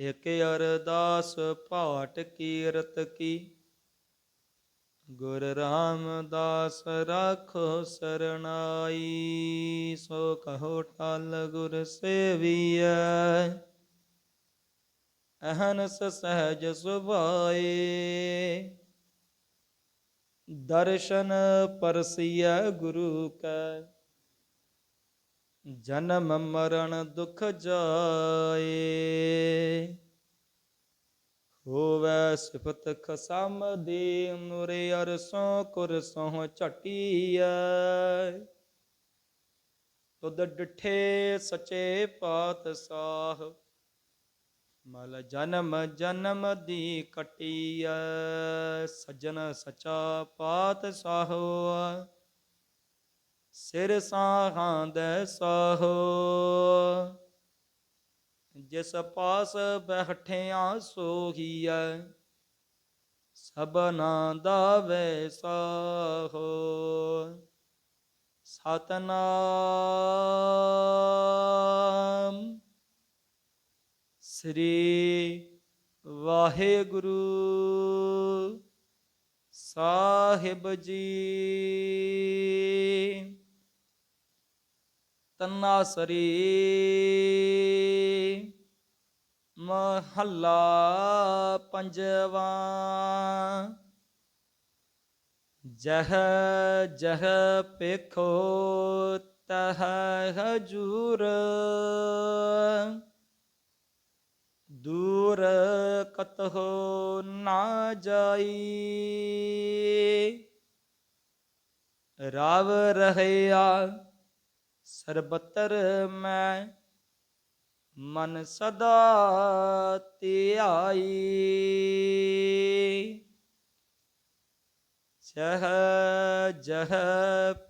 ਇਕ ਅਰਦਾਸ ਪਾਟ ਕੀਰਤ ਕੀ। ਗੁਰ ਰਾਮਦਾਸ ਰਾਖੋ ਸਰਨਾਈ ਸੋ ਕਹੋ ਟਲ ਗੁਰ ਸੇਵੀਐ। ਅਹਨਸ ਸਹਿਜ ਸੁਭਾਏ, ਦਰਸ਼ਨ ਪਰਸੀਐ ਗੁਰੂ ਕੈ। ਜਨਮ ਮਰਨ ਦੁਖ ਜਾਏ। ਹੋਵੈ ਸਿਫਤ ਖਸਮ ਦੀ ਮੁਰੇ ਅਰਸੋਂ ਕੁਰਸੋਂ ਝਟੀਐ। ਤੁਧ ਡਿਠੇ ਸਚੇ ਪਾਤਸ਼ਾਹ, ਮਲ ਜਨਮ ਜਨਮ ਦੀ ਕਟੀਐ। ਸਜਣ ਸਚਾ ਪਾਤਸ਼ਾਹੋ ਸਿਰ ਸਾਹਾਂ ਦੇ ਸਾਹੋ। ਜਿਸ ਪਾਸ ਬੈਠਿਆ ਸੋਹੀਐ, ਸਭਨਾ ਦਾ ਵੈਸਾਹੋ ਸਤਨਾਮ ਸ੍ਰੀ ਵਾਹਿਗੁਰੂ ਸਾਹਿਬ ਜੀ। ਤਨਾਸਰੀ ਮਹੱਲਾ ਪੰਜਵਾ। ਜਹ ਜਹ ਪੇਖੋ ਤਹ ਹਜੂਰ। ਦੂਰ ਕਤਹੁ ਨਾ ਜਾਈ। ਰਾਵ ਰਹਿਆ ਸਰਬਤਰ ਮੈਂ ਮਨ ਸਦਾ ਧਿਆਈ ਜਹ ਜਹ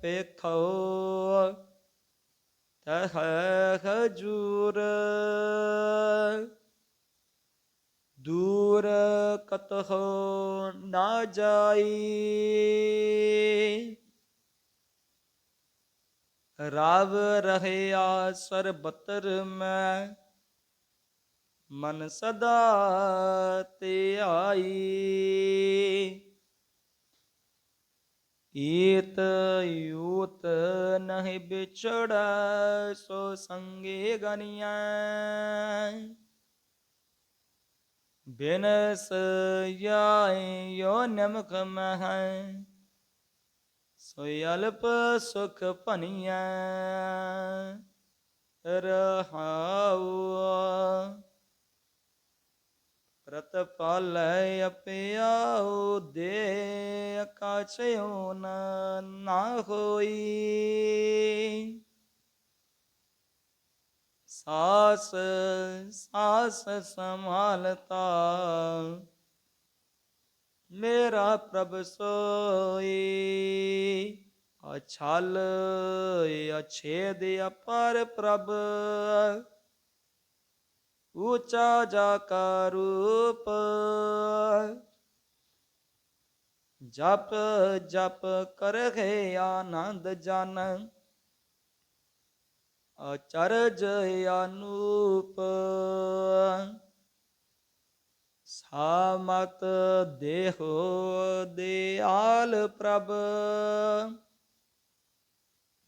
ਪੇਖੋ ਤਹ ਹਜੂਰ। ਦੂਰ ਕਤਹੁ ਨਾ ਜਾਈ। ਰਾਵ ਰਹਿਆ ਸਰਬਤਰ ਮੈਂ, ਮਨ ਸਦਾ ਧਿਆਈ ਈਤ ਯੂਤ ਨਹਿ ਵਿਛੜੈ, ਸੋ ਸੰਗੇ ਗਨੀਐ। ਬਿਨਸ ਜਾਏ ਯੋ ਨਮਕ ਮਹੈ ਸੋ ਅਲਪ ਸੁਖ ਭਨੀਐ ਰਹਾਉ ਪ੍ਰਤਪਾਲੈ ਅਪਿਆਉ ਦੇ ਅਕਾਚਿਓ ਨਾ ਹੋਈ। ਸਾਸ ਸਾਸ ਸੰਭਾਲਤਾ ਮੇਰਾ ਪ੍ਰਭ ਸੋਈ। ਅਛਲ ਅਛੇਦ ਅਪਰ ਪ੍ਰਭ। ਊਚਾ ਜਾ ਕਾ ਰੂਪ। ਜਪ ਜਪ ਕਰਹਿ ਆਨੰਦ ਜਨ। ਅਚਰਜ ਅਨੂਪ। ਸਾਮਤ ਦੇਹੋ ਦਿਆਲ ਪ੍ਰਭ।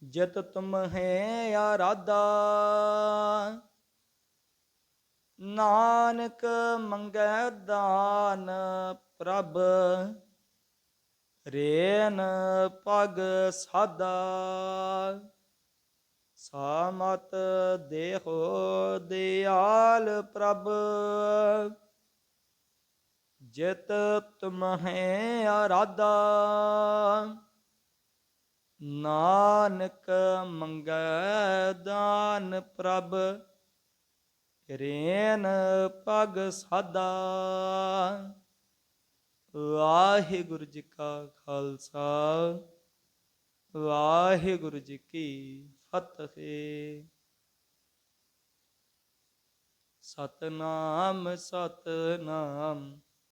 ਜਤ ਤੁਮ ਹੈ ਆਰਾਧਾ। ਨਾਨਕ ਮੰਗੈ ਦਾਨ ਪ੍ਰਭ। ਰੇਨ ਪਗ ਸਾਦਾ। ਸਾਮਤ ਦੇਹੋ ਦਿਆਲ ਪ੍ਰਭ। ਜਿਤ ਤੁਮਹਿ ਆਰਾਧਾ। ਨਾਨਕ ਮੰਗੈ ਦਾਨ ਪ੍ਰਭ, ਰੇਨ ਪਗ ਸਾਦਾ। ਵਾਹਿਗੁਰੂ ਜੀ ਕਾ ਖਾਲਸਾ, ਵਾਹਿਗੁਰੂ ਜੀ ਕੀ ਫਤਿਹ। ਸਤਨਾਮ ਸਤਨਾਮ।